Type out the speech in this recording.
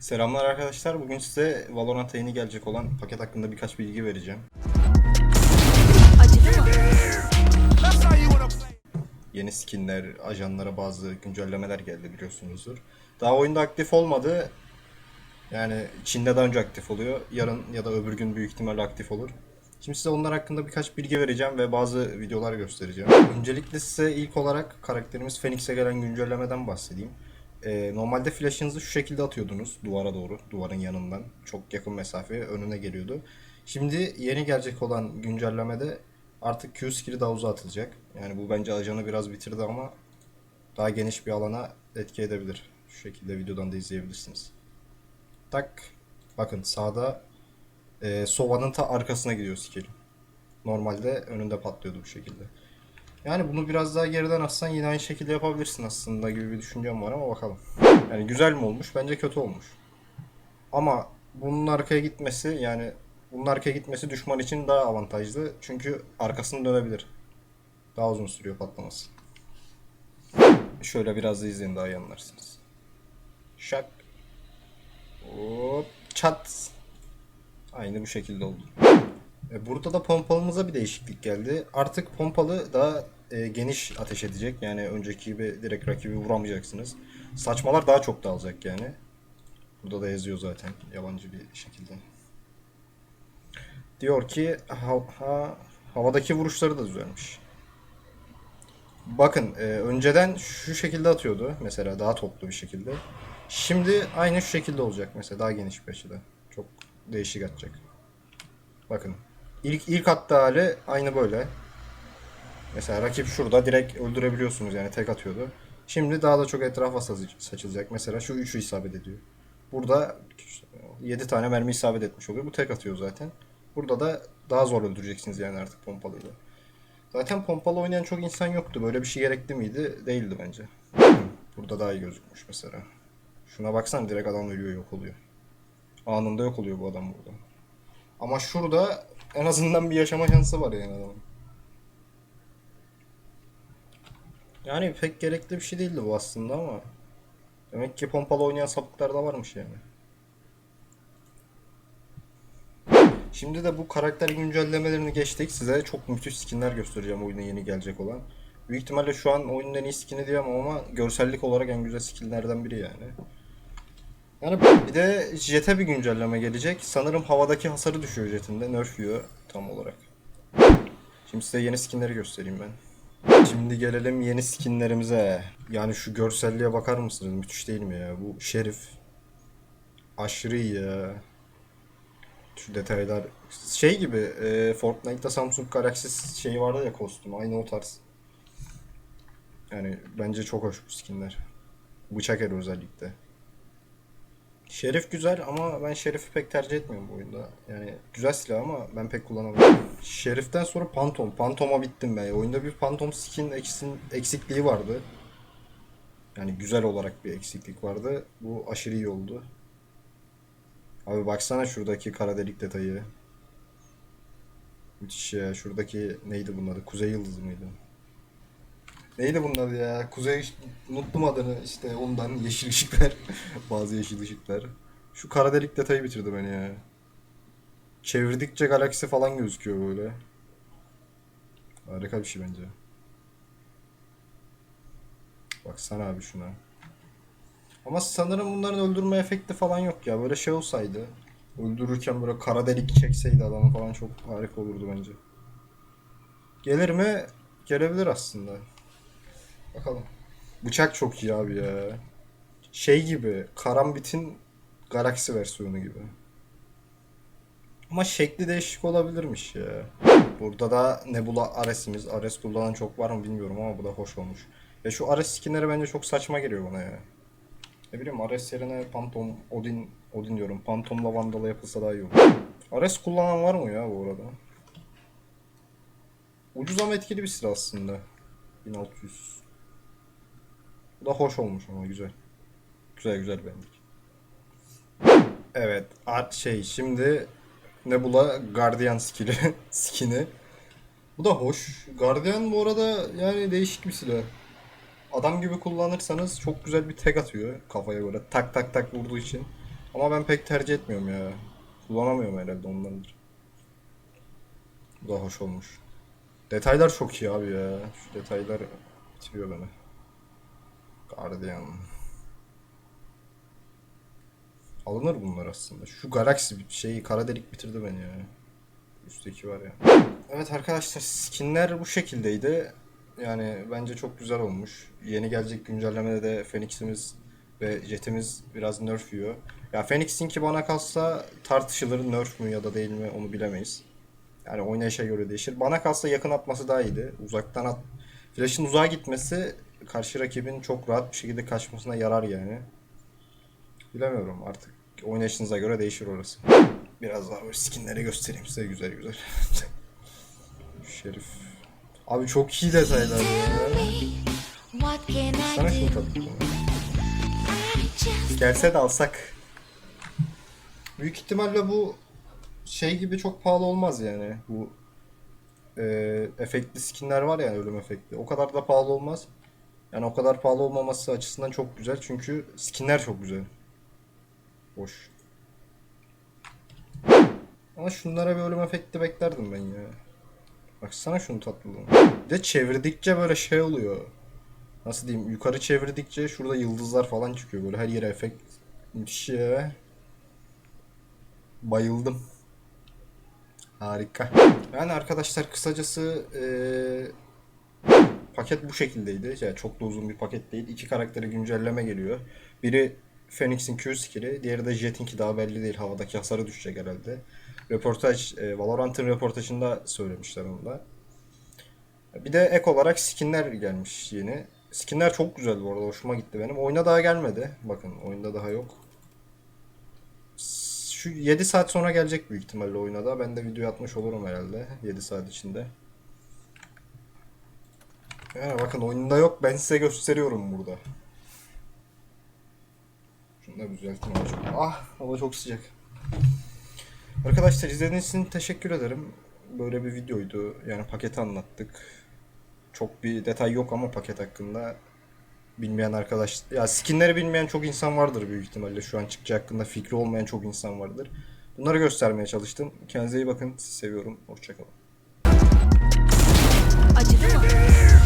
Selamlar arkadaşlar. Bugün size Valorant'a yeni gelecek olan paket hakkında birkaç bilgi vereceğim. Yeni skinler, ajanlara bazı güncellemeler geldi biliyorsunuzdur. Daha oyunda aktif olmadı. Yani Çin'de daha önce aktif oluyor. Yarın ya da öbür gün büyük ihtimalle aktif olur. Şimdi size onlar hakkında birkaç bilgi vereceğim ve bazı videolar göstereceğim. Öncelikle size ilk olarak karakterimiz Phoenix'e gelen güncellemeden bahsedeyim. Ee, normalde flash'ınızı şu şekilde atıyordunuz duvara doğru, duvarın yanından. Çok yakın mesafeye önüne geliyordu. Şimdi yeni gelecek olan güncellemede artık Q skill'i daha uzağa atılacak. Yani bu bence ajanı biraz bitirdi ama daha geniş bir alana etki edebilir. Şu şekilde videodan da izleyebilirsiniz. Tak. Bakın sağda e, Sova'nın ta arkasına gidiyor skill. Normalde önünde patlıyordu bu şekilde. Yani bunu biraz daha geriden atsan yine aynı şekilde yapabilirsin aslında gibi bir düşüncem var ama bakalım. Yani güzel mi olmuş? Bence kötü olmuş. Ama bunun arkaya gitmesi yani bunun arkaya gitmesi düşman için daha avantajlı. Çünkü arkasını dönebilir. Daha uzun sürüyor patlaması. Şöyle biraz da izleyin daha iyi anlarsınız. Şak. Hop. Çat. Aynı bu şekilde oldu. E, Burada da pompalımıza bir değişiklik geldi. Artık pompalı daha e, geniş ateş edecek. Yani önceki gibi direkt rakibi vuramayacaksınız. Saçmalar daha çok dağılacak yani. Burada da yazıyor zaten yabancı bir şekilde. Diyor ki ha, ha- havadaki vuruşları da düzelmiş. Bakın e, önceden şu şekilde atıyordu mesela daha toplu bir şekilde. Şimdi aynı şu şekilde olacak mesela daha geniş bir açıda. Çok değişik atacak. Bakın. İlk ilk attığı hali aynı böyle. Mesela rakip şurada direkt öldürebiliyorsunuz yani tek atıyordu. Şimdi daha da çok etrafa saçı- saçılacak. Mesela şu 3'ü isabet ediyor. Burada 7 tane mermi isabet etmiş oluyor. Bu tek atıyor zaten. Burada da daha zor öldüreceksiniz yani artık pompalıyla. Zaten pompalı oynayan çok insan yoktu. Böyle bir şey gerekli miydi? Değildi bence. Burada daha iyi gözükmüş mesela. Şuna baksana direkt adam ölüyor yok oluyor. Anında yok oluyor bu adam burada. Ama şurada en azından bir yaşama şansı var yani adamın. Yani pek gerekli bir şey değildi bu aslında ama demek ki pompalı oynayan sapıklar da varmış yani. Şimdi de bu karakter güncellemelerini geçtik. Size çok müthiş skinler göstereceğim oyuna yeni gelecek olan. Büyük ihtimalle şu an oyunun en iyi skini diyemem ama görsellik olarak en güzel skinlerden biri yani. Yani bir de jet'e bir güncelleme gelecek. Sanırım havadaki hasarı düşüyor jet'in de. Nerf'üyor tam olarak. Şimdi size yeni skinleri göstereyim ben. Şimdi gelelim yeni skinlerimize. Yani şu görselliğe bakar mısınız? Müthiş değil mi ya? Bu şerif. Aşırı iyi ya. Şu detaylar. Şey gibi e, Fortnite'da Samsung Galaxy şeyi vardı ya kostüm. Aynı o tarz. Yani bence çok hoş bu skinler. Bıçak eri özellikle. Şerif güzel ama ben Şerif'i pek tercih etmiyorum bu oyunda. Yani güzel silah ama ben pek kullanamıyorum. Şerif'ten sonra Phantom. Phantom'a bittim ben. Oyunda bir Phantom skin eksin, eksikliği vardı. Yani güzel olarak bir eksiklik vardı. Bu aşırı iyi oldu. Abi baksana şuradaki kara delik detayı. Müthiş ya. Şuradaki neydi bunun adı? Kuzey Yıldızı mıydı? Neydi bunun adı ya? Kuzey unuttum adını işte ondan yeşil ışıklar. Bazı yeşil ışıklar. Şu kara delik detayı bitirdi beni ya. Çevirdikçe galaksi falan gözüküyor böyle. Harika bir şey bence. Baksana abi şuna. Ama sanırım bunların öldürme efekti falan yok ya. Böyle şey olsaydı. Öldürürken böyle kara delik çekseydi adamı falan çok harika olurdu bence. Gelir mi? Gelebilir aslında. Bakalım. Bıçak çok iyi abi ya. Şey gibi. Karambit'in Galaxy versiyonu gibi. Ama şekli değişik olabilirmiş ya. Burada da Nebula Ares'imiz. Ares kullanan çok var mı bilmiyorum ama bu da hoş olmuş. Ya şu Ares skinleri bence çok saçma geliyor bana ya. Ne bileyim Ares yerine Phantom, Odin, Odin diyorum. Phantom'la Vandal'a yapılsa daha iyi olur. Ares kullanan var mı ya bu arada? Ucuz ama etkili bir silah aslında. 1600. Bu da hoş olmuş ama güzel. Güzel güzel beğendik. Evet, art şey şimdi Nebula Guardian skill'i skin'i. Bu da hoş. Guardian bu arada yani değişik bir silah. Adam gibi kullanırsanız çok güzel bir tek atıyor kafaya göre. Tak tak tak vurduğu için. Ama ben pek tercih etmiyorum ya. Kullanamıyorum herhalde ondandır. Bu da hoş olmuş. Detaylar çok iyi abi ya. Şu detaylar bitiriyor beni. Guardian. Alınır bunlar aslında. Şu Galaxy şeyi kara delik bitirdi beni ya. Üstteki var ya. Evet arkadaşlar skinler bu şekildeydi. Yani bence çok güzel olmuş. Yeni gelecek güncellemede de Phoenix'imiz ve Jet'imiz biraz nerf yiyor. Ya Phoenix'inki bana kalsa tartışılır nerf mü ya da değil mi onu bilemeyiz. Yani oynayışa göre değişir. Bana kalsa yakın atması daha iyiydi. Uzaktan at. Flash'ın uzağa gitmesi karşı rakibin çok rahat bir şekilde kaçmasına yarar yani. Bilemiyorum artık. Oynayışınıza göre değişir orası. Biraz daha böyle skinleri göstereyim size güzel güzel. Şerif. Abi çok iyi detaylar ya. Sana şunu tabii. Gelse de alsak. Büyük ihtimalle bu şey gibi çok pahalı olmaz yani. Bu e, efektli skinler var ya ölüm efekti. O kadar da pahalı olmaz. Yani o kadar pahalı olmaması açısından çok güzel. Çünkü skinler çok güzel. Hoş. Ama şunlara bir ölüm efekti beklerdim ben ya. Baksana şunun tatlılığına. Bir de çevirdikçe böyle şey oluyor. Nasıl diyeyim? Yukarı çevirdikçe şurada yıldızlar falan çıkıyor. Böyle her yere efekt. Müthiş ya. Bayıldım. Harika. Yani arkadaşlar kısacası eee, paket bu şekildeydi. Yani çok da uzun bir paket değil. İki karaktere güncelleme geliyor. Biri Phoenix'in Q skill'i, diğeri de Jet'inki daha belli değil. Havadaki hasarı düşecek herhalde. Röportaj, e, Valorant'ın röportajında söylemişler onu da. Bir de ek olarak skinler gelmiş yeni. Skinler çok güzel bu arada. Hoşuma gitti benim. Oyuna daha gelmedi. Bakın oyunda daha yok. Şu 7 saat sonra gelecek büyük ihtimalle oyuna da. Ben de video atmış olurum herhalde 7 saat içinde. Yani bakın oyunda yok. Ben size gösteriyorum burada. Şunu da düzelteyim. Hava çok... Ah hava çok sıcak. Arkadaşlar izlediğiniz için teşekkür ederim. Böyle bir videoydu. Yani paketi anlattık. Çok bir detay yok ama paket hakkında bilmeyen arkadaş ya skinleri bilmeyen çok insan vardır büyük ihtimalle. Şu an çıkacağı hakkında fikri olmayan çok insan vardır. Bunları göstermeye çalıştım. Kendinize iyi bakın. Sizi seviyorum. Hoşçakalın. acıdı mı?